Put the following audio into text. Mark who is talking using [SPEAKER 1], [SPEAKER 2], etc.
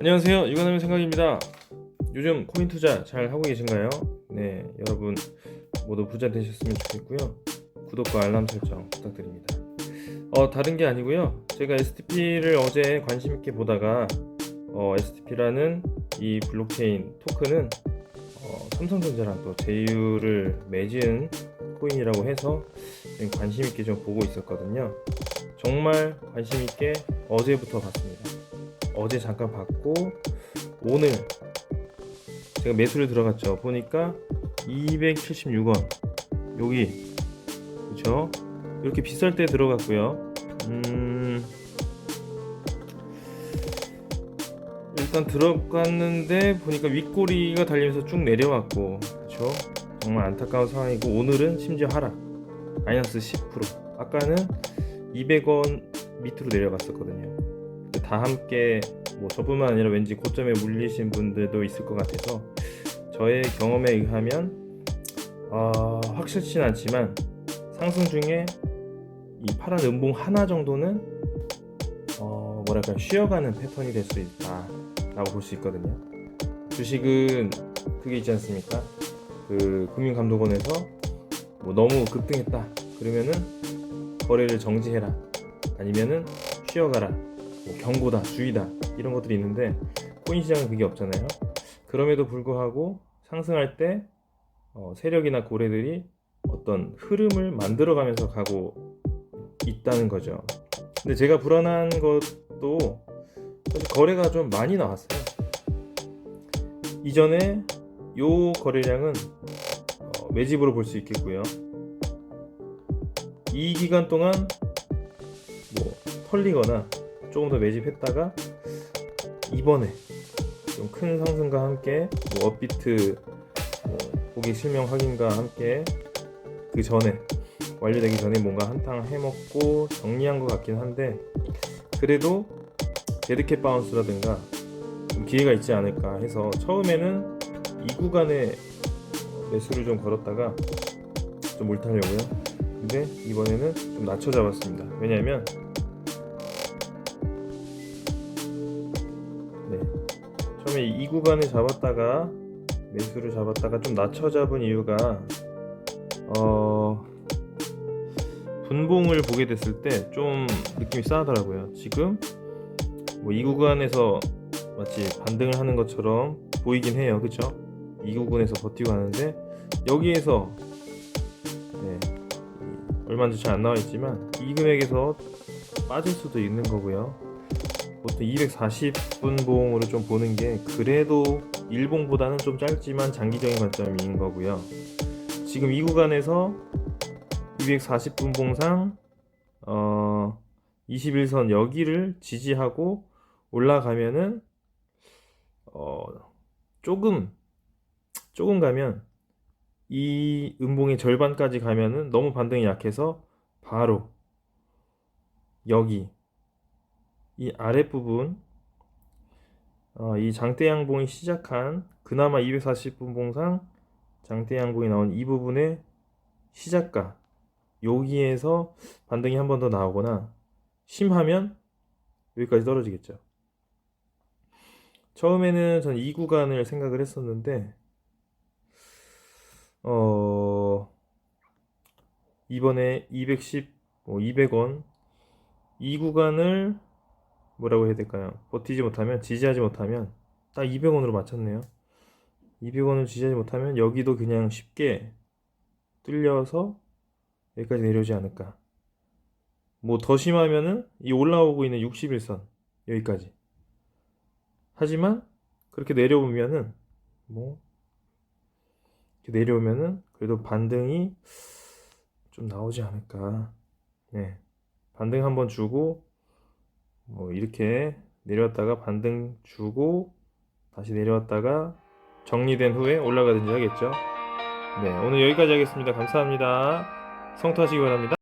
[SPEAKER 1] 안녕하세요. 유관함의 생각입니다. 요즘 코인 투자 잘 하고 계신가요? 네, 여러분 모두 부자 되셨으면 좋겠고요. 구독과 알람 설정 부탁드립니다. 어, 다른 게 아니고요. 제가 STP를 어제 관심 있게 보다가 어, STP라는 이 블록체인 토큰은 어, 삼성전자랑 또 제휴를 맺은 코인이라고 해서 좀 관심 있게 좀 보고 있었거든요. 정말 관심 있게 어제부터 봤습니다. 어제 잠깐 봤고 오늘 제가 매수를 들어갔죠. 보니까 276원 여기 그렇죠? 이렇게 비쌀 때 들어갔고요. 음 일단 들어갔는데 보니까 윗꼬리가 달리면서 쭉 내려왔고 그렇죠? 정말 안타까운 상황이고 오늘은 심지어 하락 마이너스 10% 아까는 200원 밑으로 내려갔었거든요. 다 함께 뭐 저뿐만 아니라 왠지 고점에 물리신 분들도 있을 것 같아서 저의 경험에 의하면 어, 확실치는 않지만 상승 중에 이 파란 음봉 하나 정도는 어, 뭐랄까 쉬어가는 패턴이 될 수 있다라고 볼 수 있거든요. 주식은 그게 있지 않습니까? 그 금융감독원에서 뭐 너무 급등했다 그러면은 거래를 정지해라 아니면은 쉬어가라 뭐 경고다 주의다 이런 것들이 있는데 코인 시장은 그게 없잖아요. 그럼에도 불구하고 상승할 때 어, 세력이나 고래들이 어떤 흐름을 만들어가면서 가고 있다는 거죠. 근데 제가 불안한 것도 사실 거래가 좀 많이 나왔어요. 이전에 요 거래량은 어, 매집으로 볼 수 있겠고요. 이 기간 동안 뭐 털리거나 조금 더 매집했다가 이번에 좀 큰 상승과 함께 뭐 업비트 뭐 고객 실명 확인과 함께 그 전에 완료되기 전에 뭔가 한탕 해먹고 정리한 것 같긴 한데 그래도 데드캣 바운스라든가 좀 기회가 있지 않을까 해서 처음에는 이 구간에 매수를 좀 걸었다가 좀 몰타려고요 근데 이번에는 좀 낮춰 잡았습니다 왜냐하면 네. 처음에 이 구간을 잡았다가 매수를 잡았다가 좀 낮춰 잡은 이유가 어 분봉을 보게 됐을 때 좀 느낌이 싸하더라고요. 지금 뭐 이 구간에서 마치 반등을 하는 것처럼 보이긴 해요. 그쵸? 이 구간에서 버티고 하는데 여기에서 네, 이 얼마인지 잘 안 나와 있지만 이 금액에서 빠질 수도 있는 거고요. 보통 240분봉으로 좀 보는 게 그래도 일봉보다는 좀 짧지만 장기적인 관점인 거고요. 지금 이 구간에서 240분 봉상 어 21선 여기를 지지하고 올라가면은 어 조금 조금 가면 이 음봉의 절반까지 가면은 너무 반등이 약해서 바로 여기 이 아랫부분 어, 이 장대양봉이 시작한 그나마 240분 봉상 장대양봉이 나온 이 부분의 시작가 여기에서 반등이 한 번 더 나오거나 심하면 여기까지 떨어지겠죠. 처음에는 전 이 구간을 생각을 했었는데 어 이번에 210, 뭐 200원 이 구간을 뭐라고 해야 될까요? 버티지 못하면 지지하지 못하면 딱 200원으로 맞췄네요. 200원을 지지하지 못하면 여기도 그냥 쉽게 뚫려서 여기까지 내려오지 않을까. 뭐 더 심하면은 이 올라오고 있는 61선 여기까지. 하지만 그렇게 내려오면은 뭐 이렇게 내려오면은 그래도 반등이 좀 나오지 않을까. 네. 반등 한번 주고 뭐 이렇게 내려왔다가 반등 주고 다시 내려왔다가 정리된 후에 올라가든지 하겠죠. 네, 오늘 여기까지 하겠습니다. 감사합니다. 성투하시기 바랍니다.